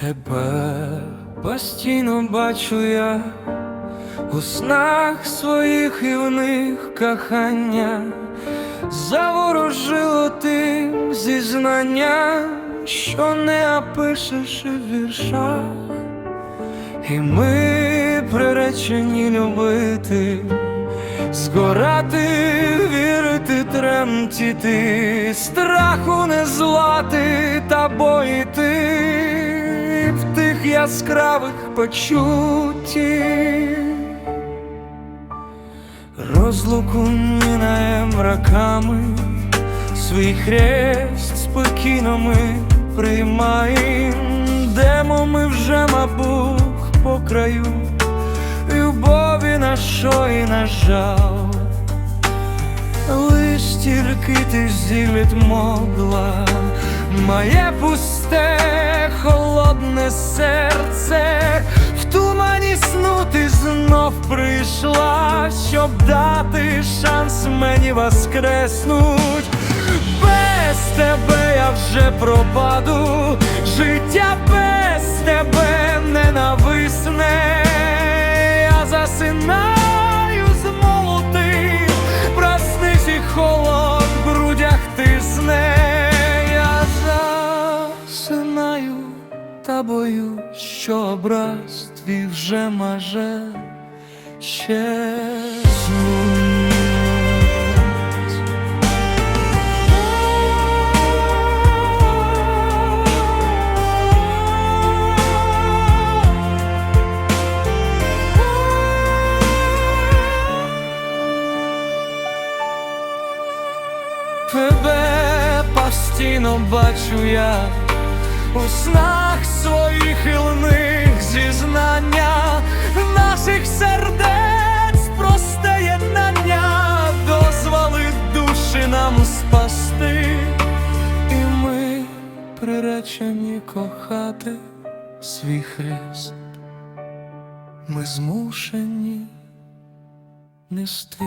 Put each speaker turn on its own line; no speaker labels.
Тебе постійно бачу я у снах своїх і в них кохання, заворожило тим зізнання, що не опишеш у віршах, і ми приречені любити, згорати, вірити, тремтіти, страху не злати та в тих яскравих почуттів. Розлуку минаєм роками, свій хрест спокійно ми приймаєм, Йдемо ми вже, мабуть, по краю любові нашої, на жаль. Лиш тільки ти зділить могла моє пусте, холодне серце, в тумані сну ти знов прийшла, щоб дати шанс мені воскреснуть. Без тебе я вже пропаду, що образ твій вже маже щезнуть. Тебе постійно бачу я у снах своїх ілних зізнання наших сердець просте єднання дозволи душі нам спасти, і ми приречені кохати свій хрест, ми змушені нести.